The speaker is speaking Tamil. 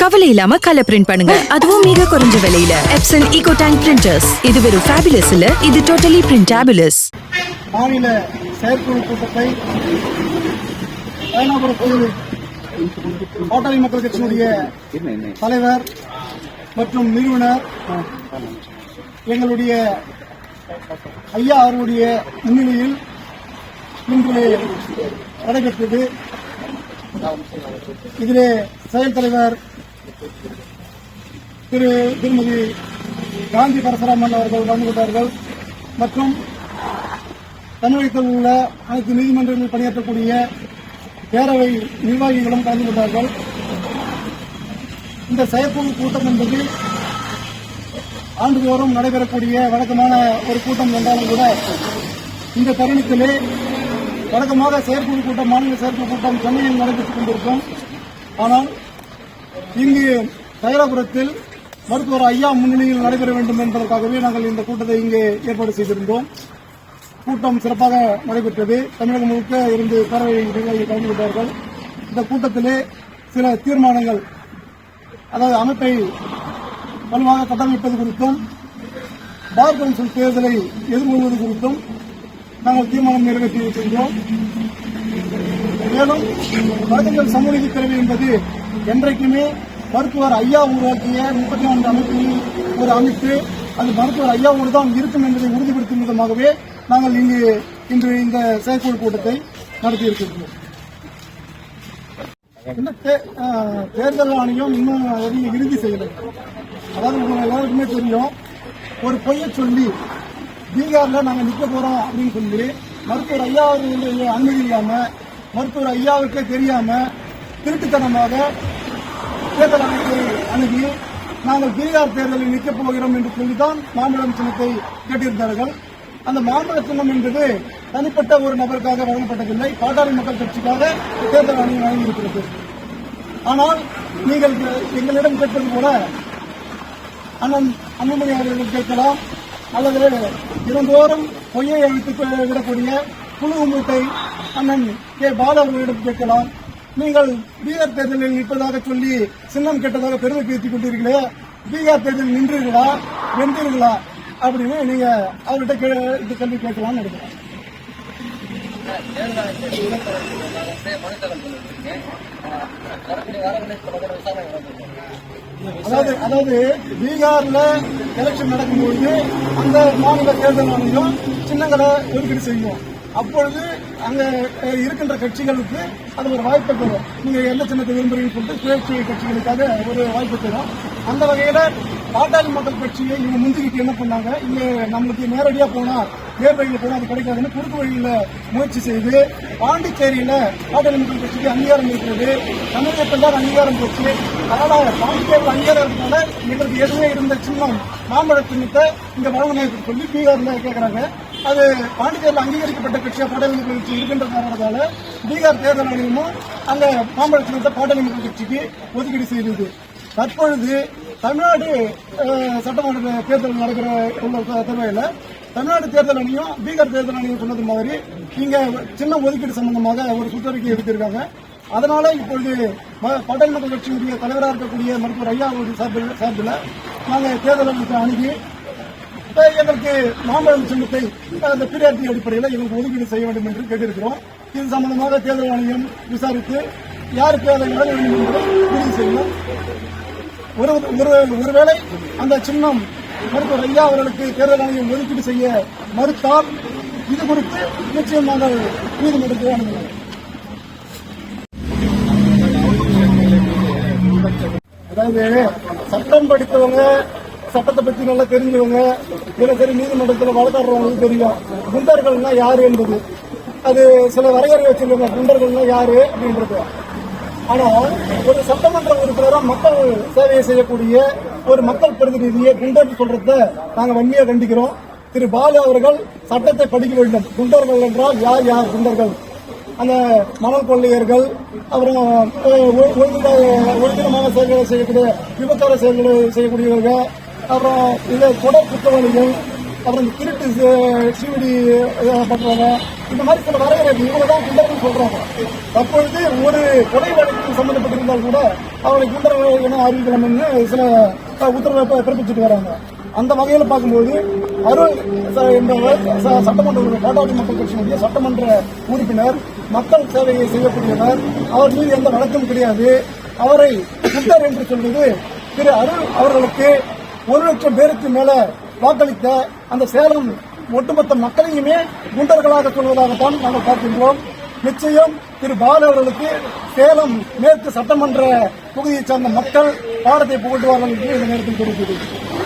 கவலை இல்லாம கலர் பிரிண்ட் பண்ணுங்க. அதுவும் மிக குறைஞ்ச விலையில. எப்சன் ஈகோ டேங்க் பிரிண்டர்ஸ் இது வெறும் ஃபேபுலஸ் இல்ல இது டோட்டலி பிரிண்டாபுலஸ் மாநில செயற்குழு கூட்டத்தை பயனாபுரம் பகுதி பாட்டாளி மக்கள் கட்சியினுடைய தலைவர் மற்றும் நிறுவனர் எங்களுடைய ஐயா அவருடைய முன்னிலையில் இன்று நடைபெற்றது. இதிலே செயல் தலைவர் திரு திருமதி காந்தி பரசுராமன் அவர்கள் கலந்து கொண்டார்கள். மற்றும் தமிழகத்தில் உள்ள அனைத்து நீதிமன்றங்களில் பணியாற்றக்கூடிய பேரவை நிர்வாகிகளும் கலந்து கொண்டார்கள். இந்த செயற்குழு கூட்டம் என்பது ஆண்டுதோறும் நடைபெறக்கூடிய வழக்கமான ஒரு கூட்டம் என்றாலும் கூட இந்த தருணத்திலே வழக்கமாக செயற்குழு கூட்டம் மாநில செயற்குழு கூட்டம் சென்னையில் நடைபெற்றுக் கொண்டிருக்கும். ஆனால் இங்கு தைலாபுரத்தில் மருத்துவர் ஐயா முன்னிலையில் நடைபெற வேண்டும் என்பதற்காகவே நாங்கள் இந்த கூட்டத்தை இங்கே ஏற்பாடு செய்திருந்தோம். கூட்டம் சிறப்பாக நடைபெற்றது. தமிழகம் முழுக்க இருந்து பேரவை நிர்வாகிகள் கலந்து கொண்டார்கள். இந்த கூட்டத்திலே சில தீர்மானங்கள் அதாவது அமைப்பை வலுவாக கட்டமைப்பது குறித்தும் பார் கவுன்சில் தேர்தலை எதிர்கொள்வது குறித்தும் நாங்கள் தீர்மானம் நிறைவேற்றியிருக்கின்றோம். மேலும் வழக்கங்கள் சமூக கல்வி என்பது என்றைக்குமே மருத்துவர் ஐயா உருவாக்கிய முப்பத்தி நான்கு அமைப்பில் ஒரு அமைப்பு. அது மருத்துவர் ஐயாவோடு தான் இருக்கும் என்பதை உறுதிப்படுத்தும் விதமாகவே நாங்கள் இங்கு இன்று இந்த செயற்குழு கூட்டத்தை நடத்தியிருக்கின்றோம். தேர்தல் ஆணையம் இன்னும் இறுதி செய்யலை. அதாவது உங்க எல்லாருக்குமே தெரியும். ஒரு பொய்யை சொல்லி பீகார்ல நாங்க நிக்க போறோம் அப்படின்னு சொல்லி மருத்துவர் ஐயா அவர்களுடைய அனுமதி இல்லாம மருத்துவர் ஐயாவுக்கே தெரியாம திருட்டுத்தனமாக தேர்தல் அமைப்பை அணுகி நாங்கள் பீகார் தேர்தலில் நிற்கப் போகிறோம் என்று சொல்லிதான் மாம்பழம் சின்னத்தை கேட்டிருந்தார்கள். அந்த மாம்பழ சின்னம் என்பது தனிப்பட்ட ஒரு நபருக்காக வழங்கப்பட்டதில்லை. பாட்டாளி மக்கள் கட்சிக்காக தேர்தல் ஆணையம் வழங்கியிருக்கிறது. ஆனால் நீங்கள் எங்களிடம் கேட்பது போல அண்ணன் அன்புமணி அவர்களிடம் கேட்கலாம். அல்லது தினந்தோறும் பொய்யை அழித்து விடக்கூடிய குழு உமத்தை அண்ணன் கே. பால அவர்களிடம் கேட்கலாம். நீங்கள் பீகார் தேர்தலில் நிற்பதாக சொல்லி சின்னம் கெட்டதாக பெருமை பேசிக் கொண்டீர்களே பீகார் தேர்தலில் நின்றீர்களா? வென்றீர்களா? அப்படின்னு நீங்க அவர்கிட்ட கே- இந்த கேள்வி கேட்கலாம்னு நினைக்கிறேன் அதாவது அதாவது பீகார்ல எலெக்ஷன் நடக்கும்போது அந்த மாநில தேர்தல் ஆணையம் சின்னங்களை ஒதுக்கீடு செய்யும். அப்பொழுது அங்க இருக்கின்ற கட்சிகளுக்கு அது ஒரு வாய்ப்பை தரும். நீங்க எந்த சின்னத்தை விரும்புறீங்கன்னு சொல்லிட்டு சுயேட்சை கட்சிகளுக்காக ஒரு வாய்ப்பு தரும். அந்த வகையில பாட்டாளி மக்கள் கட்சியை இவங்க முந்திக்கிட்டு என்ன பண்ணாங்க? இங்கே நம்மளுக்கு நேரடியாக போனால் நேர் வழியில் போனால் அது கிடைக்காதுன்னு குறுக்கு வழியில் முயற்சி செய்து பாண்டிச்சேரியில் பாட்டாளி மக்கள் கட்சிக்கு அங்கீகாரம் இருக்கிறது. தமிழகத்தில் தான் அங்கீகாரம் போச்சு அதனால பாண்டிச்சேரியில் அங்கீகாரம் இருக்கிறதுனால எங்களுக்கு எதுவுமே இருந்த சின்னம் மாம்பழ சின்னத்தை இங்கே வழங்கணும் சொல்லி பீகாரில் கேட்குறாங்க அது பாண்டிச்சேரியில் அங்கீகரிக்கப்பட்ட கட்சியாக பாட்டாளி மக்கள் கட்சி இருக்கின்ற பீகார் தேர்தல் ஆணையமும் அங்க மாம்பழ சின்னத்தை பாட்டாளி மக்கள் கட்சிக்கு ஒதுக்கீடு செய்தது. தற்பொழுது தமிழ்நாடு சட்டமன்ற தேர்தல் நடக்கிற உள்ள தருவாயில் தமிழ்நாடு தேர்தல் அணியும் பீகார் தேர்தல் அணியும் சொன்னது மாதிரி இங்கே சின்ன ஒதுக்கீடு சம்பந்தமாக ஒரு சுற்றறிக்கை எடுத்திருக்காங்க. அதனால இப்பொழுது ம- மக்கள் கட்சியினுடைய தலைவராக இருக்கக்கூடிய மருத்துவர் ஐயா அவர்கள் சார்பில் சார்பில் நாங்கள் தேர்தல் ஆணையத்தை அணுகி எங்களுக்கு மாம்பழம் சின்னத்தை அந்த பீரியாரிட்டி அடிப்படையில் எங்களுக்கு ஒதுக்கீடு செய்ய வேண்டும் என்று கேட்டிருக்கிறோம். இது சம்பந்தமாக தேர்தல் ஆணையம் விசாரித்து யாருக்கு அதை வழங்க வேண்டும் என்பதை முடிவு செய்யும் ஒருவேளை அந்த சின்னம் மருத்துவர் ஐயா அவர்களுக்கு தேர்தல் ஆணையம் ஒதுக்கீடு செய்ய மறுத்தால் இது குறித்து நிச்சயம் நாங்கள் நீதிமன்றத்தை அணுகுவோம். அதாவது சட்டம் படித்தவங்க சட்டத்தை பத்தி நல்லா தெரிஞ்சவங்க தினசரி நீதிமன்றத்தில் வழக்காடுறவங்களுக்கு தெரியும். குண்டர்கள்னா யாரு என்பது? அது சில வரையறை வச்சிருக்காங்க குண்டர்கள்னா யாரு அப்படின்றது. ஆனா ஒரு சட்டமன்ற உறுப்பினரா மக்கள் சேவையை செய்யக்கூடிய ஒரு மக்கள் பிரதிநிதியை குண்டர்னு சொல்றத நாங்க வன்மையா கண்டிக்கிறோம். திரு பாலு அவர்கள் சட்டத்தை படிக்க வேண்டும். குண்டர்கள் என்றால் யார் யார்? குண்டர்கள். அந்த மணல் கொள்ளையர்கள் அப்புறம் அஹ், ஒழுங்கினமான செயல்களை செய்யக்கூடிய விபச்சார செயல்களை செய்யக்கூடியவர்கள் அப்புறம் இந்த தொடர் குற்றவாளிகள் அப்புறம் இந்த திருட்டு சிவிடி பண்றவங்க இந்த மாதிரி சில வரையறை இவங்க தான் குண்டர்கள் சொல்றாங்க. அப்பொழுது ஒரு கொலை வழக்கு சம்பந்தப்பட்டிருந்தால் கூட அவர்களை குண்டர்கள் என அறிவிக்கலாம்னு சில உத்தரவை பிறப்பிச்சுட்டு வராங்க. அந்த வகையில் பார்க்கும்போது அருள் ச- என்பவர் சட்டமன்ற உறுப்பினர், மக்கள் கட்சியினுடைய சட்டமன்ற உறுப்பினர் மக்கள் சேவையை செய்யக்கூடியவர் அவர் மீது எந்த வழக்கம் கிடையாது. அவரை குண்டர் என்று சொல்வது திரு அருள் அவர்களுக்கு ஒரு லட்சம் பேருக்கு மேல வாக்களித்த அந்த சேலம் ஒட்டுமொத்த மக்களையுமே குண்டர்களாக சொல்வதாகத்தான் நாங்கள் பார்க்கின்றோம். நிச்சயம் திரு பாலு அவர்களுக்கு சேலம் மேற்கு சட்டமன்ற தொகுதியைச் சார்ந்த மக்கள் பாடத்தை புகழ்வார்கள் என்று இந்த நேரத்தில் தெரிவிக்கிறேன்